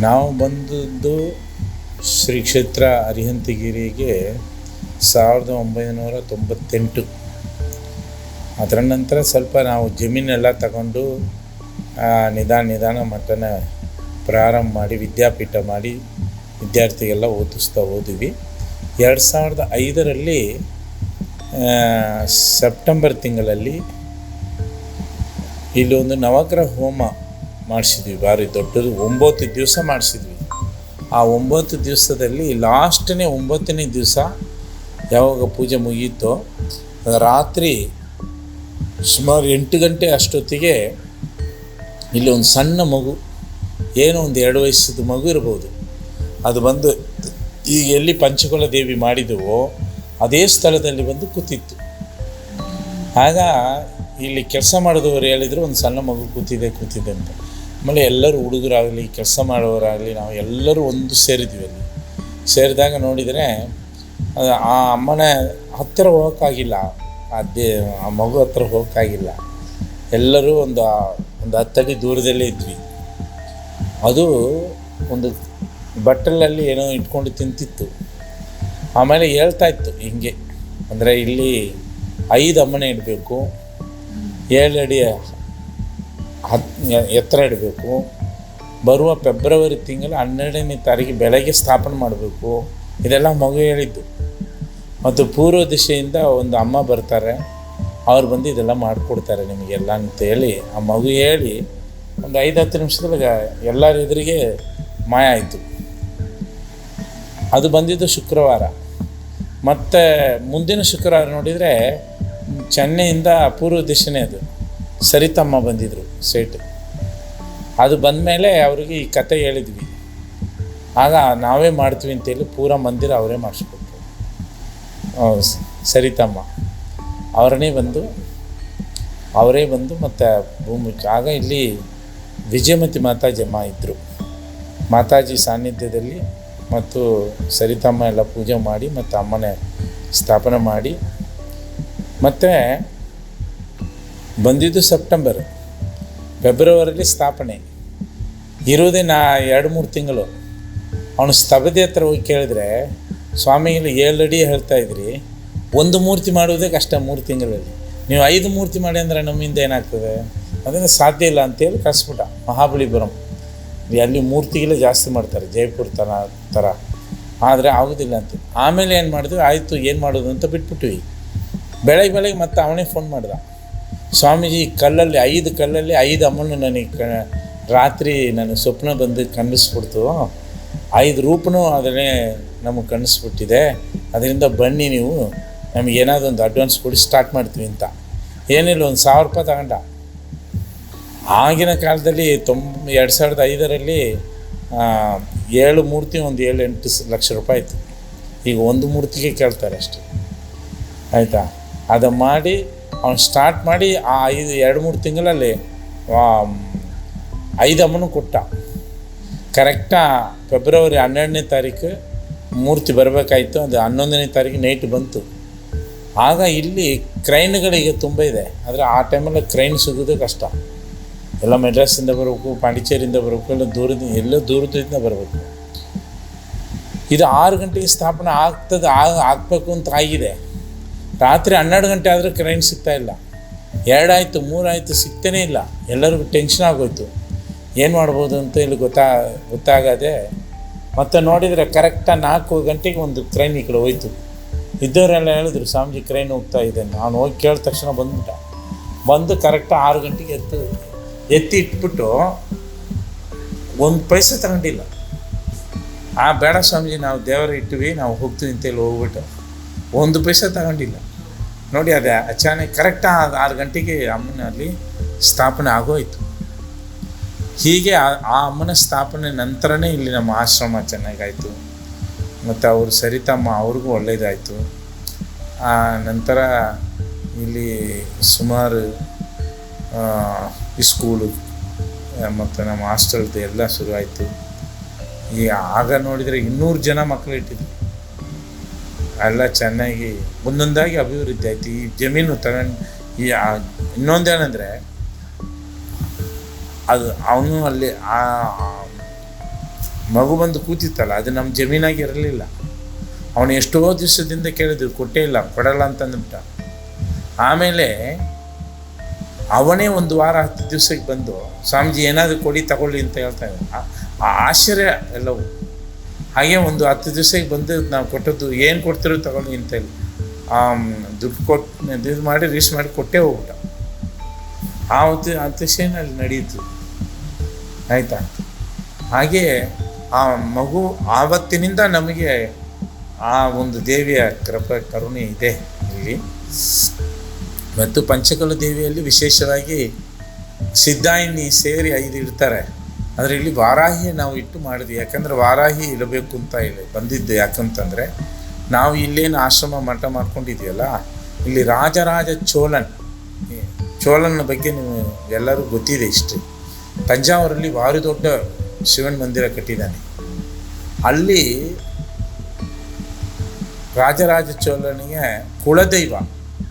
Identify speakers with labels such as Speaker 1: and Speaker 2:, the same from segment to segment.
Speaker 1: ನಾವು ಬಂದದ್ದು ಶ್ರೀ ಕ್ಷೇತ್ರ ಅರಿಹಂತಗಿರಿಗೆ ಸಾವಿರದ ಒಂಬೈನೂರ ತೊಂಬತ್ತೆಂಟು. ಅದರ ನಂತರ ಸ್ವಲ್ಪ ನಾವು ಜಮೀನೆಲ್ಲ ತಗೊಂಡು ನಿಧಾನ ನಿಧಾನ ಮಟ್ಟನ ಪ್ರಾರಂಭ ಮಾಡಿ, ವಿದ್ಯಾಪೀಠ ಮಾಡಿ ವಿದ್ಯಾರ್ಥಿಗೆಲ್ಲ ಓದಿಸ್ತಾ ಹೋದ್ವಿ. ಎರಡು ಸಾವಿರದ ಐದರಲ್ಲಿ ಸೆಪ್ಟೆಂಬರ್ ತಿಂಗಳಲ್ಲಿ ಇಲ್ಲಿ ಒಂದು ನವಗ್ರಹ ಹೋಮ ಮಾಡಿಸಿದ್ವಿ. ಭಾರಿ ದೊಡ್ಡದು ಒಂಬತ್ತು ದಿವಸ ಮಾಡಿಸಿದ್ವಿ. ಆ ಒಂಬತ್ತು ದಿವಸದಲ್ಲಿ ಲಾಸ್ಟನೇ ಒಂಬತ್ತನೇ ದಿವಸ ಯಾವಾಗ ಪೂಜೆ ಮುಗಿಯಿತೋ ರಾತ್ರಿ ಸುಮಾರು ಎಂಟು ಗಂಟೆ ಅಷ್ಟೊತ್ತಿಗೆ ಇಲ್ಲಿ ಒಂದು ಸಣ್ಣ ಮಗು, ಏನೋ ಒಂದು ಎರಡು ವಯಸ್ಸದ ಮಗು ಇರ್ಬೋದು. ಅದು ಬಂದು ಈಗ ಎಲ್ಲಿ ಪಂಚಕುಲ ದೇವಿ ಮಾಡಿದವೋ, ಅದೇ ಸ್ಥಳದಲ್ಲಿ ಬಂದು ಕೂತಿತ್ತು. ಆಗ ಇಲ್ಲಿ ಕೆಲಸ ಮಾಡಿದವರು ಹೇಳಿದರು, ಒಂದು ಸಣ್ಣ ಮಗು ಕೂತಿದೆ ಕೂತಿದೆ ಅಂತ. ಆಮೇಲೆ ಎಲ್ಲರೂ ಹುಡುಗರಾಗಲಿ, ಕೆಲಸ ಮಾಡೋರಾಗಲಿ, ನಾವು ಎಲ್ಲರೂ ಒಂದು ಸೇರಿದ್ವಿ ಅಲ್ಲಿ. ಸೇರಿದಾಗ ನೋಡಿದರೆ ಆ ಅಮ್ಮನ ಹತ್ತಿರ ಹೋಗೋಕ್ಕಾಗಿಲ್ಲ. ಆ ದೇ, ಆ ಮಗು ಹತ್ತಿರ ಹೋಗೋಕ್ಕಾಗಿಲ್ಲ. ಎಲ್ಲರೂ ಒಂದು ಒಂದು ಹತ್ತಡಿ ದೂರದಲ್ಲೇ ಇದ್ವಿ. ಅದು ಒಂದು ಬಟ್ಟಲಲ್ಲಿ ಏನೋ ಇಟ್ಕೊಂಡು ತಿಂತಿತ್ತು. ಆಮೇಲೆ ಹೇಳ್ತಾ ಇತ್ತು ಹಿಂಗೆ, ಅಂದರೆ ಇಲ್ಲಿ ಐದು ಅಮ್ಮನೆ ಇಡಬೇಕು ಏಳು ಅಡಿ ಹತ್ ಎತ್ತರ ಇಡಬೇಕು. ಬರುವ ಫೆಬ್ರವರಿ ತಿಂಗಳು ಹನ್ನೆರಡನೇ ತಾರೀಕು ಬೆಳಗ್ಗೆ ಸ್ಥಾಪನೆ ಮಾಡಬೇಕು. ಇದೆಲ್ಲ ಮಗು ಹೇಳಿದ್ದು. ಮತ್ತು ಪೂರ್ವ ದಿಶೆಯಿಂದ ಒಂದು ಅಮ್ಮ ಬರ್ತಾರೆ. ಅವ್ರು ಬಂದು ಇದೆಲ್ಲ ಮಾಡಿಕೊಡ್ತಾರೆ ನಿಮಗೆಲ್ಲ ಅಂತೇಳಿ ಆ ಮಗು ಹೇಳಿ ಒಂದು ಐದು ಹತ್ತು ನಿಮಿಷದೊಳಗೆ ಎಲ್ಲರ ಎದುರಿಗೆ ಮಾಯ ಆಯಿತು. ಅದು ಬಂದಿದ್ದು ಶುಕ್ರವಾರ. ಮತ್ತು ಮುಂದಿನ ಶುಕ್ರವಾರ ನೋಡಿದರೆ ಚೆನ್ನೈಯಿಂದ ಪೂರ್ವ ದಿಶೆನೇ ಅದು. ಸರಿತಮ್ಮ ಬಂದಿದ್ದರು ಸೇಟ್ ಅದು ಬಂದ ಮೇಲೆ ಅವ್ರಿಗೆ ಈ ಕತೆ ಹೇಳಿದ್ವಿ. ಆಗ ನಾವೇ ಮಾಡ್ತೀವಿ ಅಂತೇಳಿ ಪೂರ ಮಂದಿರ ಅವರೇ ಮಾಡಿಸ್ಕೊಟ್ರು. ಸರಿತಮ್ಮ. ಅವರನ್ನೇ ಬಂದು, ಅವರೇ ಬಂದು ಮತ್ತು ಭೂಮಿ ಆಗ ಇಲ್ಲಿ ವಿಜಯಮತಿ ಮಾತಾಜಿ ಅಮ್ಮ ಇದ್ದರು ಮಾತಾಜಿ ಸಾನ್ನಿಧ್ಯದಲ್ಲಿ ಮತ್ತು ಸರಿತಮ್ಮ ಎಲ್ಲ ಪೂಜೆ ಮಾಡಿ ಮತ್ತು ಅಮ್ಮನೇ ಸ್ಥಾಪನೆ ಮಾಡಿ. ಮತ್ತು ಬಂದಿದ್ದು ಸೆಪ್ಟೆಂಬರ್, ಫೆಬ್ರವರಿಲಿ ಸ್ಥಾಪನೆ. ಇರೋದೇ ನಾ ಎರಡು ಮೂರು ತಿಂಗಳು. ಅವನು ಸ್ತಬದಿ ಹತ್ರ ಹೋಗಿ ಕೇಳಿದ್ರೆ ಸ್ವಾಮಿಗಳು ಏಳು ಅಡಿ ಹೇಳ್ತಾ ಇದ್ರಿ. ಒಂದು ಮೂರ್ತಿ ಮಾಡುವುದೇ ಕಷ್ಟ ಮೂರು ತಿಂಗಳಲ್ಲಿ. ನೀವು ಐದು ಮೂರ್ತಿ ಮಾಡಿ ಅಂದರೆ ನಮ್ಮಿಂದ ಏನಾಗ್ತದೆ? ಅದನ್ನು ಸಾಧ್ಯ ಇಲ್ಲ ಅಂತೇಳಿ ಕಳಿಸ್ಬಿಟ್ಟ ಮಹಾಬಲಿಪುರಂ ಅಲ್ಲಿ ಮೂರ್ತಿಗಳೇ ಜಾಸ್ತಿ ಮಾಡ್ತಾರೆ, ಜೈಪುರ ಥರ ಥರ ಆದರೆ ಆಗೋದಿಲ್ಲ ಅಂತ. ಆಮೇಲೆ ಏನು ಮಾಡಿದ್ವಿ? ಆಯಿತು, ಏನು ಮಾಡೋದು? ಅಂತ ಬಿಟ್ಬಿಟ್ವಿ. ಬೆಳಗ್ಗೆ ಬೆಳಗ್ಗೆ ಮತ್ತೆ ಅವನೇ ಫೋನ್ ಮಾಡ್ದ. ಸ್ವಾಮೀಜಿ ಕಲ್ಲಲ್ಲಿ, ಐದು ಕಲ್ಲಲ್ಲಿ ಐದು ಅಮ್ಮನ ನನಗೆ ಕ, ರಾತ್ರಿ ನನಗೆ ಸ್ವಪ್ನ ಬಂದು ಕಣ್ಣಿಸ್ಬಿಡ್ತು. ಐದು ರೂಪನೂ ಅದನ್ನೇ ನಮಗೆ ಕಣ್ಣಿಸ್ಬಿಟ್ಟಿದೆ. ಅದರಿಂದ ಬನ್ನಿ ನೀವು, ನಮಗೆ ಏನಾದರೂ ಒಂದು ಅಡ್ವಾನ್ಸ್ ಕೊಡಿ ಸ್ಟಾರ್ಟ್ ಮಾಡ್ತೀವಿ ಅಂತ. ಏನಿಲ್ಲ, ಒಂದು ಸಾವಿರ ರೂಪಾಯಿ ತಗೊಂಡ. ಆಗಿನ ಕಾಲದಲ್ಲಿ ತೊಂಬ ಎರಡು ಸಾವಿರದ ಐದರಲ್ಲಿ ಏಳು ಮೂರ್ತಿ, ಒಂದು ಏಳು ಎಂಟು ಲಕ್ಷ ರೂಪಾಯಿ ಇತ್ತು. ಈಗ ಒಂದು ಮೂರ್ತಿಗೆ ಕೇಳ್ತಾರೆ ಅಷ್ಟೇ. ಆಯಿತಾ? ಅದು ಮಾಡಿ ಅವ್ನು ಸ್ಟಾರ್ಟ್ ಮಾಡಿ ಆ ಐದು, ಎರಡು, ಮೂರು ತಿಂಗಳಲ್ಲಿ ಅಮ್ಮನು ಕೊಟ್ಟ. ಕರೆಕ್ಟಾ ಫೆಬ್ರವರಿ ಹನ್ನೆರಡನೇ ತಾರೀಕು ಮೂರ್ತಿ ಬರಬೇಕಾಯ್ತು. ಅದು ಹನ್ನೊಂದನೇ ತಾರೀಕು ನೈಟ್ ಬಂತು. ಆಗ ಇಲ್ಲಿ ಕ್ರೈನ್ಗಳಿಗೆ ತುಂಬ ಇದೆ. ಆದರೆ ಆ ಟೈಮಲ್ಲಿ ಕ್ರೈನ್ ಸಿಗೋದು ಕಷ್ಟ. ಎಲ್ಲ ಮೆಡ್ರಾಸಿಂದ ಬರಬೇಕು, ಪಾಂಡಿಚೇರಿಯಿಂದ ಬರಬೇಕು, ಎಲ್ಲ ದೂರದ ಎಲ್ಲ ದೂರದಿಂದ ಬರಬೇಕು. ಇದು ಆರು ಗಂಟೆಗೆ ಸ್ಥಾಪನೆ ಆಗ್ತದೆ, ಆಗ ಆಗಬೇಕು ಅಂತ ಆಗಿದೆ. ರಾತ್ರಿ ಹನ್ನೆರಡು ಗಂಟೆ ಆದರೂ ಕರೆಂಟ್ ಸಿಗ್ತಾ ಇಲ್ಲ. ಎರಡಾಯಿತು, ಮೂರಾಯಿತು ಸಿಗ್ತಾನೇ ಇಲ್ಲ. ಎಲ್ಲರಿಗೂ ಟೆನ್ಷನ್ ಆಗೋಯ್ತು. ಏನು ಮಾಡ್ಬೋದು ಅಂತ ಇಲ್ಲಿ ಗೊತ್ತಾ, ಗೊತ್ತಾಗದೆ, ಮತ್ತೆ ನೋಡಿದರೆ ಕರೆಕ್ಟಾಗಿ ನಾಲ್ಕು ಗಂಟೆಗೆ ಒಂದು ಕ್ರೈನ್ ಈ ಕಡೆ ಹೋಯ್ತು. ಇದ್ದವರೆಲ್ಲ ಹೇಳಿದ್ರು, ಸ್ವಾಮೀಜಿ ಕ್ರೈನ್ ಹೋಗ್ತಾ ಇದೆ. ನಾನು ಹೋಗಿ ಕೇಳಿದ ತಕ್ಷಣ ಬಂದ್ಬಿಟ್ಟ. ಬಂದು ಕರೆಕ್ಟಾಗಿ ಆರು ಗಂಟೆಗೆ ಎತ್ತು ಎತ್ತಿ ಇಟ್ಬಿಟ್ಟು ಒಂದು ಪೈಸೆ ತಗೊಂಡಿಲ್ಲ. ಆ, ಬೇಡ ಸ್ವಾಮೀಜಿ, ನಾವು ದೇವರ ಇಟ್ಟಿವಿ, ನಾವು ಹೋಗ್ತೀವಿ ಅಂತೇಳಿ ಹೋಗ್ಬಿಟ್ಟು, ಒಂದು ಪೈಸೆ ತಗೊಂಡಿಲ್ಲ. ನೋಡಿ, ಅದೇ ಅಚಾನಕ್ ಕರೆಕ್ಟಾಗಿ ಆರು ಗಂಟೆಗೆ ಅಮ್ಮನ ಅಲ್ಲಿ ಸ್ಥಾಪನೆ ಆಗೋಯ್ತು. ಹೀಗೆ ಆ ಅಮ್ಮನ ಸ್ಥಾಪನೆ ನಂತರನೇ ಇಲ್ಲಿ ನಮ್ಮ ಆಶ್ರಮ ಚೆನ್ನಾಗಾಯಿತು. ಮತ್ತು ಅವರು ಸರಿತಮ್ಮ ಅವ್ರಿಗೂ ಒಳ್ಳೆಯದಾಯಿತು ಆ ನಂತರ ಇಲ್ಲಿ ಸುಮಾರು ಸ್ಕೂಲು ಮತ್ತು ನಮ್ಮ ಹಾಸ್ಟೆಲ್ದು ಎಲ್ಲ ಶುರುವಾಯಿತು. ಈ ಆಗ ನೋಡಿದರೆ ಇನ್ನೂರು ಜನ ಮಕ್ಕಳು ಇಟ್ಟಿದ್ವಿ ಎಲ್ಲ ಚೆನ್ನಾಗಿ ಒಂದೊಂದಾಗಿ ಅಭಿವೃದ್ಧಿ ಆಯ್ತು. ಈ ಜಮೀನು ತಗೊಂಡು, ಈ ಇನ್ನೊಂದೇನೆಂದರೆ, ಅದು ಅವನು ಅಲ್ಲಿ ಆ, ಮಗು ಬಂದು ಕೂತಿತ್ತಲ್ಲ, ಅದು ನಮ್ಮ ಜಮೀನಾಗಿ ಇರಲಿಲ್ಲ. ಅವನು ಎಷ್ಟೋ ದಿವಸದಿಂದ ಕೇಳಿದ್ರು, ಕೊಟ್ಟೇ ಇಲ್ಲ, ಕೊಡಲ್ಲ ಅಂತಂದ್ಬಿಟ್ಟ. ಆಮೇಲೆ, ಅವನೇ ಒಂದು ವಾರ, ಹತ್ತು ದಿವ್ಸಕ್ಕೆ ಬಂದು, ಸ್ವಾಮೀಜಿ ಏನಾದರೂ ಕೊಡಿ, ತಗೊಳ್ಳಿ ಅಂತ ಹೇಳ್ತಾ ಇದ್ದ. ಆ ಆಶ್ಚರ್ಯ ಎಲ್ಲವೂ. ಹಾಗೆ ಒಂದು ಹತ್ತು ದಿವಸಕ್ಕೆ ಬಂದು ನಾವು ಕೊಟ್ಟದ್ದು ಏನು ಕೊಡ್ತಿರೋ ತಗೊಂಡು ಅಂತ ಹೇಳಿ. ಆ ದುಡ್ಡು ಕೊಟ್ಟು ಇದು ಮಾಡಿ ರೀಸ್ ಮಾಡಿ ಕೊಟ್ಟೇ ಹೋಗ್ಬಿಟ್ಟ. ಆ ಹೊತ್ತು ಅತಿಶಯನಲ್ಲಿ ನಡೆಯಿತು ಆಯಿತಾ? ಹಾಗೆ ಆ ಮಗು ಆವತ್ತಿನಿಂದ ನಮಗೆ ಆ ಒಂದು ದೇವಿಯ ಕೃಪ, ಕರುಣೆ ಇದೆ ಇಲ್ಲಿ. ಮತ್ತು ಪಂಚಕಲ ದೇವಿಯಲ್ಲಿ ವಿಶೇಷವಾಗಿ ಸಿದ್ಧಾಯಿನಿ ಸೇರಿ ಐದು ಇಡ್ತಾರೆ ಆದರೆ ಇಲ್ಲಿ ವಾರಾಹಿ ನಾವು ಇಟ್ಟು ಮಾಡಿದ್ವಿ. ಯಾಕಂದರೆ ವಾರಾಹಿ ಇರಬೇಕು ಅಂತ ಇಲ್ಲಿ ಬಂದಿದ್ದು. ಯಾಕಂತಂದರೆ ನಾವು ಇಲ್ಲೇನು ಆಶ್ರಮ ಮಠ ಮಾಡ್ಕೊಂಡಿದ್ದೀವಲ್ಲ ಇಲ್ಲಿ ರಾಜರಾಜ ಚೋಳನ್ ಚೋಳನ ಬಗ್ಗೆ ನೀವು ಎಲ್ಲರೂ ಗೊತ್ತಿದೆ ಇಷ್ಟು. ತಂಜಾವೂರಲ್ಲಿ ಭಾರಿ ದೊಡ್ಡ ಶಿವನ ಮಂದಿರ ಕಟ್ಟಿದ್ದಾನೆ. ಅಲ್ಲಿ ರಾಜರಾಜ ಚೋಳನಿಗೆ ಕುಲದೈವ,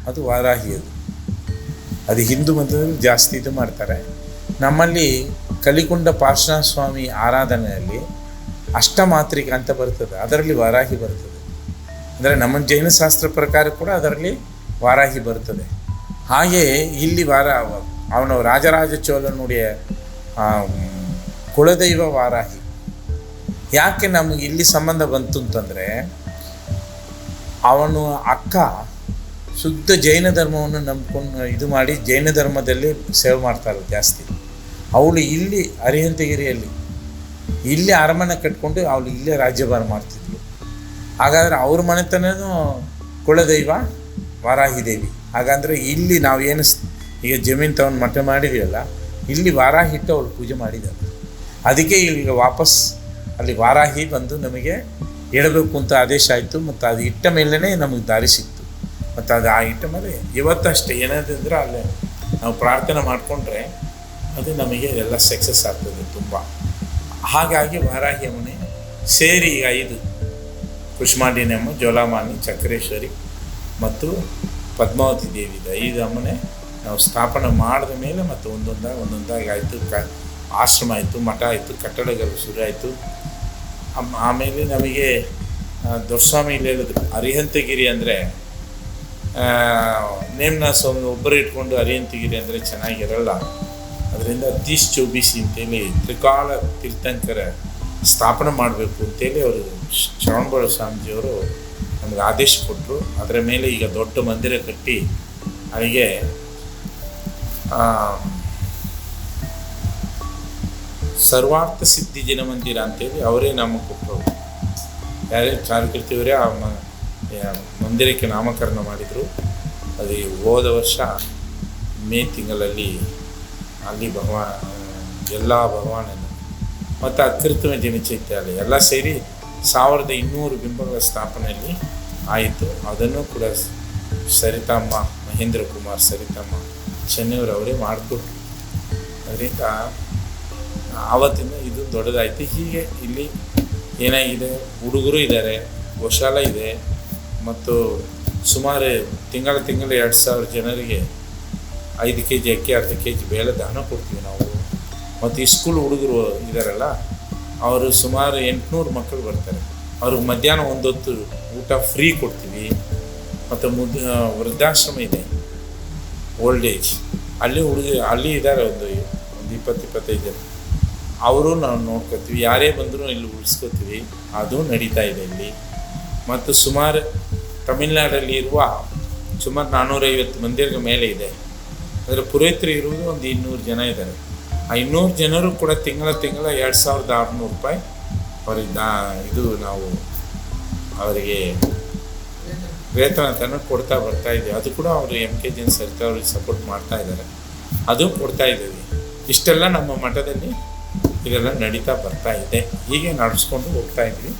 Speaker 1: ಅದು ವಾರಾಹಿ ಅದು. ಅದು ಹಿಂದೂ ಮಂದಿರದಲ್ಲಿ ಜಾಸ್ತಿ ಇದು ಮಾಡ್ತಾರೆ. ನಮ್ಮಲ್ಲಿ ಕಲಿಕೊಂಡ ಪಾರ್ಶ್ವನಾಥ ಸ್ವಾಮಿ ಆರಾಧನೆಯಲ್ಲಿ ಅಷ್ಟಮಾತ್ರಿಕ ಅಂತ ಬರ್ತದೆ. ಅದರಲ್ಲಿ ವಾರಾಹಿ ಬರ್ತದೆ. ಅಂದರೆ ನಮ್ಮ ಜೈನ ಶಾಸ್ತ್ರ ಪ್ರಕಾರ ಕೂಡ ಅದರಲ್ಲಿ ವಾರಾಹಿ ಬರ್ತದೆ. ಹಾಗೆಯೇ ಇಲ್ಲಿ ವಾರ ಅವನು ರಾಜರಾಜ ಚೋಳನುಡಿಯ ಕುಲದೈವ ವಾರಾಹಿ. ಯಾಕೆ ನಮಗೆ ಇಲ್ಲಿ ಸಂಬಂಧ ಬಂತು ಅಂತಂದರೆ, ಅವನು ಅಕ್ಕ ಶುದ್ಧ ಜೈನ ಧರ್ಮವನ್ನು ನಂಬ್ಕೊಂಡು ಇದು ಮಾಡಿ ಜೈನ ಧರ್ಮದಲ್ಲಿ ಸೇವೆ ಮಾಡ್ತಾರೆ ಜಾಸ್ತಿ. ಅವಳು ಇಲ್ಲಿ ಅರಿಹಂತಗಿರಿಯಲ್ಲಿ, ಇಲ್ಲಿ ಅರಮನೆ ಕಟ್ಕೊಂಡು ಅವಳು ಇಲ್ಲೇ ರಾಜ್ಯಭಾರ ಮಾಡ್ತಿದ್ಳು ಹಾಗಾದರೆ ಅವ್ರ ಮನೆತನೂ ಕುಲದೈವ ವಾರಾಹಿ ದೇವಿ ಹಾಗಂದ್ರೆ ಇಲ್ಲಿ ಏನು ಈಗ ಜಮೀನು ತಗೊಂಡು ಮಠ ಮಾಡಿದೀವಲ್ಲ, ಇಲ್ಲಿ ವಾರಾಹಿ ಇಟ್ಟು ಅವಳು ಪೂಜೆ ಮಾಡಿದ್ದಾರೆ ಅದಕ್ಕೆ ಈಗ ವಾಪಸ್ ಅಲ್ಲಿ ವಾರಾಹಿ ಬಂದು ನಮಗೆ ಹೇಳಬೇಕು ಅಂತ ಆದೇಶ ಆಯಿತು, ಮತ್ತು ಅದು ಇಟ್ಟ ಮೇಲೇ ನಮಗೆ ದಾರಿ ಸಿಕ್ತು. ಮತ್ತು ಅದು ಆ ಇಟ್ಟ ಮೇಲೆ ಇವತ್ತಷ್ಟೇ ಏನಾದ್ರೆ ಅಲ್ಲೇ ನಾವು ಪ್ರಾರ್ಥನೆ ಮಾಡಿಕೊಂಡ್ರೆ ಅದು ನಮಗೆ ಎಲ್ಲ ಸಕ್ಸಸ್ ಆಗ್ತದೆ ತುಂಬ. ಹಾಗಾಗಿ ವಾರಾಹಿ ಅಮ್ಮನೆ, ಸೇರಿ ಈಗ ಐದು ಕುಷ್ಮಾಂಡಿನಮ್ಮ ಜ್ವಾಲಾಮಾನಿ ಚಕ್ರೇಶ್ವರಿ ಮತ್ತು ಪದ್ಮಾವತಿ ದೇವಿ ಇದೆ. ಐದು ಅಮ್ಮನೆ, ನಾವು ಸ್ಥಾಪನೆ ಮಾಡಿದ ಮೇಲೆ ಮತ್ತು ಒಂದೊಂದಾಗಿ ಒಂದೊಂದಾಗಿ ಆಯಿತು, ಕ ಆಶ್ರಮ ಆಯಿತು, ಮಠ ಆಯಿತು, ಕಟ್ಟಡಗಳು ಶುರು ಆಯಿತು. ಆಮೇಲೆ ನಮಗೆ ದೊಡ್ಡಸ್ವಾಮಿ ಇಲ್ಲಿ ಹೇಳಿದ್ರು, ಅರಿಹಂತಗಿರಿ ಅಂದರೆ ನೇಮನಾಸ್ವಾಮಿ ಒಬ್ಬರು ಇಟ್ಕೊಂಡು ಅರಿಹಂತಗಿರಿ ಅಂದರೆ ಚೆನ್ನಾಗಿರಲ್ಲ. ಅದರಿಂದ ತೀಸ್ ಚೌಬೀಸಿ ಅಂತೇಳಿ ತ್ರಿಕಾಲ ತೀರ್ಥಂಕರ ಸ್ಥಾಪನೆ ಮಾಡಬೇಕು ಅಂತೇಳಿ ಅವರು ಶ್ರವಣಬಳ ಸ್ವಾಮೀಜಿಯವರು ನಮಗೆ ಆದೇಶ ಕೊಟ್ಟರು ಅದರ ಮೇಲೆ ಈಗ ದೊಡ್ಡ ಮಂದಿರ ಕಟ್ಟಿ ಅಲ್ಲಿಗೆ ಸರ್ವಾರ್ಥ ಸಿದ್ಧಿ ಜನ ಮಂದಿರ ಅಂತೇಳಿ ಅವರೇ ನಮಗೆ ಕೊಟ್ಟರು. ಯಾರೇ ಚಾರುಕೀರ್ತಿಯವರೇ ಆ ಮಂದಿರಕ್ಕೆ ನಾಮಕರಣ ಮಾಡಿದರು. ಅದು ಹೋದ ವರ್ಷ ಮೇ ತಿಂಗಳಲ್ಲಿ ಅಲ್ಲಿ ಭಗವಾನ, ಎಲ್ಲ ಭಗವಾನನು ಮತ್ತು ಅತ್ಯುತ್ತಮ ಜನಚೈತ್ಯಾಲಯ ಎಲ್ಲ ಸೇರಿ ಸಾವಿರದ ಇನ್ನೂರು ಬಿಂಬಗಳ ಸ್ಥಾಪನೆಯಲ್ಲಿ ಆಯಿತು. ಅದನ್ನು ಕೂಡ ಸರಿತಮ್ಮ, ಮಹೇಂದ್ರ ಕುಮಾರ್ ಸರಿತಮ್ಮ ಚೆನ್ನೂರವರೇ ಮಾಡಿಕೊಟ್ರು. ಅದರಿಂದ ಆವತ್ತಿನ ಇದು ದೊಡ್ಡದಾಯಿತು. ಹೀಗೆ ಇಲ್ಲಿ ಏನಾಗಿದೆ? ಹುಡುಗರು ಇದ್ದಾರೆ, ಗೋಶಾಲ ಇದೆ. ಮತ್ತು ಸುಮಾರು ತಿಂಗಳ ತಿಂಗಳು ಎರಡು ಸಾವಿರ ಜನರಿಗೆ ಐದು ಕೆ ಜಿ ಅಕ್ಕಿ, ಅರ್ಧ ಕೆ ಜಿ ಬೇಳೆ ದಾನ ಕೊಡ್ತೀವಿ ನಾವು. ಮತ್ತು ಈ ಸ್ಕೂಲ್ ಹುಡುಗರು ಇದ್ದಾರಲ್ಲ ಅವರು ಸುಮಾರು ಎಂಟುನೂರು ಮಕ್ಕಳು ಬರ್ತಾರೆ. ಅವ್ರಿಗೆ ಮಧ್ಯಾಹ್ನ ಒಂದೊತ್ತು ಊಟ ಫ್ರೀ ಕೊಡ್ತೀವಿ. ಮತ್ತು ಮುದ್ ವೃದ್ಧಾಶ್ರಮ ಇದೆ ಓಲ್ಡ್ ಏಜ್ ಅಲ್ಲಿ ಹುಡುಗ, ಅಲ್ಲಿ ಇದ್ದಾರೆ ಒಂದು ಒಂದು ಇಪ್ಪತ್ತು, ಇಪ್ಪತ್ತೈದು ಜನ. ಅವರು ನಾವು ನೋಡ್ಕೋತೀವಿ. ಯಾರೇ ಬಂದರೂ ಇಲ್ಲಿ ಉಳಿಸ್ಕೋತೀವಿ. ಅದು ನಡೀತಾ ಇದೆ ಇಲ್ಲಿ. ಮತ್ತು ಸುಮಾರು ತಮಿಳ್ನಾಡಲ್ಲಿ ಇರುವ ಸುಮಾರು ನಾನ್ನೂರೈವತ್ತು ಮಂದಿರ ಮೇಲೆ ಇದೆ. ಅದರ ಪುರೋಹಿತರು ಇರುವುದು ಒಂದು ಇನ್ನೂರು ಜನ ಇದ್ದಾರೆ. ಆ ಇನ್ನೂರು ಜನರು ಕೂಡ ತಿಂಗಳ ತಿಂಗಳ ಎರಡು ಸಾವಿರದ ಆರುನೂರು ರೂಪಾಯಿ ಅವ್ರಿಗೆ ಇದು ನಾವು ಅವರಿಗೆ ವೇತನ ತನ ಕೊಡ್ತಾ ಬರ್ತಾ ಇದ್ದೀವಿ. ಅದು ಕೂಡ ಅವರು ಎಂ ಕೆ ಜಿ ಸರಿತಾ ಅವ್ರಿಗೆ ಸಪೋರ್ಟ್ ಮಾಡ್ತಾ ಇದ್ದಾರೆ. ಅದು ಕೊಡ್ತಾ ಇದ್ದೀವಿ. ಇಷ್ಟೆಲ್ಲ ನಮ್ಮ ಮಠದಲ್ಲಿ ಇದೆಲ್ಲ ನಡೀತಾ ಬರ್ತಾ ಇದೆ. ಹೀಗೆ ನಡೆಸ್ಕೊಂಡು ಹೋಗ್ತಾ ಇದ್ವಿ